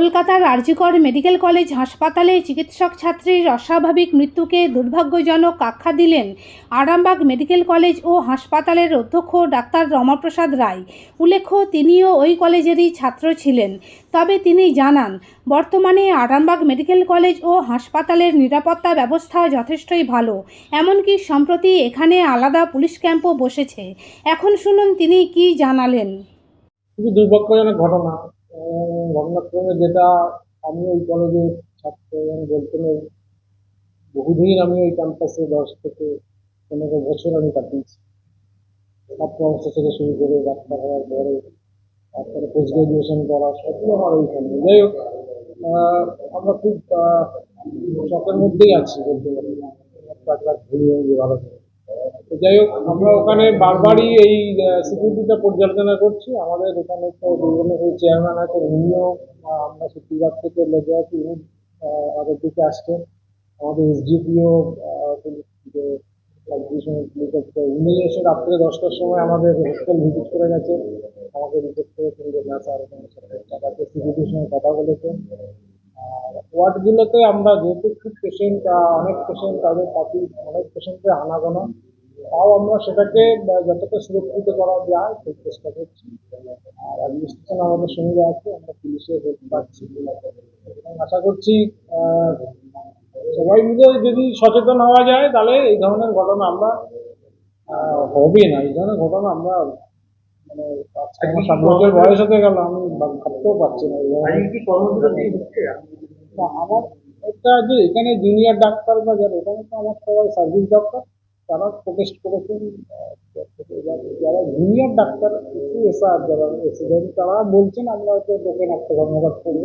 কলকাতার RG Kar medical college হাসপাতালে চিকিৎসক ছাত্রীর অস্বাভাবিক মৃত্যুকে দুর্ভাগ্যজনক আখ্যা দিলেন আরামবাগ মেডিকেল কলেজ ও হাসপাতালের অধ্যক্ষ ডাক্তার রমাপ্রসাদ রায়। উল্লেখ্য, তিনিও ওই কলেজেরই ছাত্র ছিলেন। তবে তিনি জানান, বর্তমানে আরামবাগ মেডিকেল কলেজ ও হাসপাতালের নিরাপত্তা ব্যবস্থা যথেষ্টই ভালো। এমনকি সম্প্রতি এখানে আলাদা পুলিশ ক্যাম্পও বসেছে। এখন শুনুন তিনি কি জানালেন। দুর্ভাগ্যজনক ঘটনা। ঘটনাক্রমে যেটা আমি ওই কলেজের ছাত্র এবং বলতে নেই, বহুদিন আমি ওই ক্যাম্পাসে দশ থেকে পনেরো বছর আমি কাটিয়েছি। ছাত্র অবস্থা থেকে শুরু করে ডাক্তার হওয়ার পরে, তারপরে পোস্ট গ্রাজুয়েশন করা সবগুলো আমার ওইখানে। যাই হোক আমরা খুব শখের মধ্যেই আছি বলতে একটা ঘুরিয়ে ভালো করে। তো যাই হোক, আমরা ওখানে বারবারই এই সিকিউরিটিটা পর্যালোচনা করছি। আমাদের এখানে তো বিভিন্ন চেয়ারম্যান আছে উনিও আমরা সুপ্রিমকার থেকে লেগে আছি, উনি আমাদের দিকে আসছেন। আমাদের এসডিপিও উনি এসে রাত্রে দশটার সময় আমাদের হোস্টেল ভিজিট করে গেছে। আমাকে রিপোর্ট করেছেন যে, না স্যার তাদেরকে সিকিউরিটির সঙ্গে কথা বলেছেন। আর ওয়ার্ডগুলোতে আমরা যেহেতু খুব পেশেন্ট অনেক পেশেন্ট তাদের পাতি অনেক পেশেন্টের আনাগোনা। তাও আমরা সেটাকে যতটা সুরক্ষিত করা যায় সেই চেষ্টা করছি। আর অ্যাডমিনিস্ট্রেশন আমাদের সঙ্গে আছে আমরা পুলিশের হেল্প পাচ্ছি। এবং আশা করছি সবাই মিলে যদি সচেতন হওয়া যায় তাহলে এই ধরনের ঘটনা আমরা হবে না। এই ধরনের ঘটনা আমরা মানে সাত বছর বয়স হতে গেল আমি ভাব- ভাবতেও পারছি না, আমার একটা যে এখানে জুনিয়র ডাক্তার বা যারা এখানে তো আমার সবাই সার্ভিস ডাক্তার তারা প্রোটেস্ট করেছেন যারা- যারা জুনিয়র ডাক্তার একটু এসআর যারা রেসিডেন্ট তারা বলছেন আমরা হয়তো দোকান একটা ধন্যবাদ করব।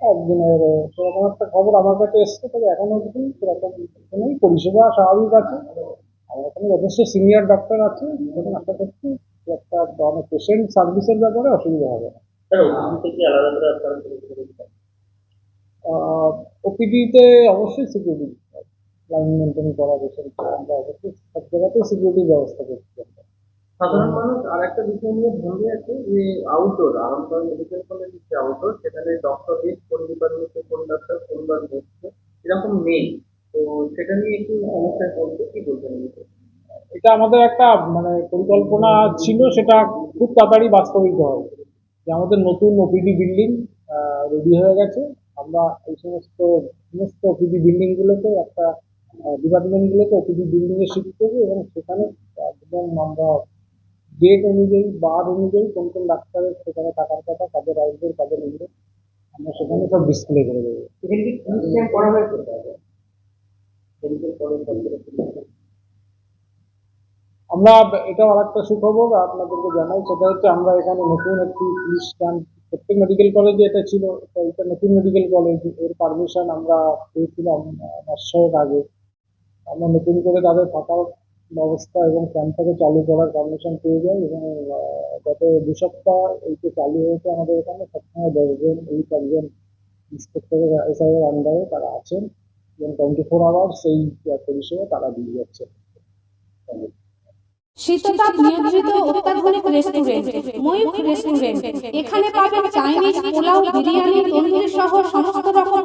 একদিনের সেরকম একটা খবর আমার কাছে এসছে তবে এখন অবধি সেরকম কোনোই পরিষেবা স্বাভাবিক আছে। আর এখানে যথেষ্ট সিনিয়র ডাক্তার আছে এবং আশা করছি একটা মানে পেশেন্ট সার্ভিসের ব্যাপারে অসুবিধা হবে। না। ওপিডিতে অবশ্যই সিকিউরিটি লাইন মেনটেন করা পেশেন্ট আমরা অবশ্যই সব জায়গাতেই সিকিউরিটির ব্যবস্থা করছি সাধারণ মানুষ আর একটা বিষয় নিয়ে ভুলে আছে যে আউটডোর আরামবাগ মেডিকেল কলেজ হচ্ছে আউটডোর সেখানে ডক্টর কোন ডিপার্টমেন্টে কোন ডাক্তার কোনবার বসছে এরকম নেই। তো সেটা নিয়ে একটু সমস্যায় পড়ছে কি বলবেন এটা আমাদের একটা মানে পরিকল্পনা ছিল সেটা খুব তাড়াতাড়ি বাস্তবিত হবে। যে আমাদের নতুন ওপিডি বিল্ডিং রেডি হয়ে গেছে। আমরা এই সমস্ত সমস্ত ওপিডি বিল্ডিংগুলোতে একটা ডিপার্টমেন্টগুলোতে ওপিডি বিল্ডিংয়ে শিফট করব এবং সেখানে একদম আমরা ডেট অনুযায়ী বার অনুযায়ী কোন কোন ডাক্তারের সেখানে থাকার কথা কাদের আউটডোর কাদের ইনডোর আমরা সেখানে সব ডিসপ্লে করে দেবো। করা হয়েছে আমরা এটাও আরেকটা সুখবর আপনাদেরকে জানাই সেটা হচ্ছে আমরা এখানে নতুন একটি পুলিশ ক্যাম্প প্রত্যেক মেডিকেল কলেজে এটা ছিল এটা নতুন মেডিকেল কলেজের পারমিশন আমরা পেয়েছিলাম মাস ছয়েক আগে। আমরা নতুন করে তাদের থাকার ব্যবস্থা এবং ক্যাম্পটাকে চালু করার পারমিশন পেয়ে যাই এবং গত দু সপ্তাহ এইটা চালু হয়েছে আমাদের এখানে সবসময় দশজন এই চারজন ইন্সপেক্টরের এসআইয়ের আন্ডারে তারা আছেন এবং টোয়েন্টি ফোর আওয়ার্স এই পরিষেবা তারা দিয়ে যাচ্ছে। শীততাপ নিয়ন্ত্রিত অত্যাধুনিক রেস্টুরেন্ট ময়ূখ রেস্টুরেন্ট এখানে পাবেন চাইনিজ পোলাও, বিরিয়ানি, তন্দুরি সহ সমস্ত রকম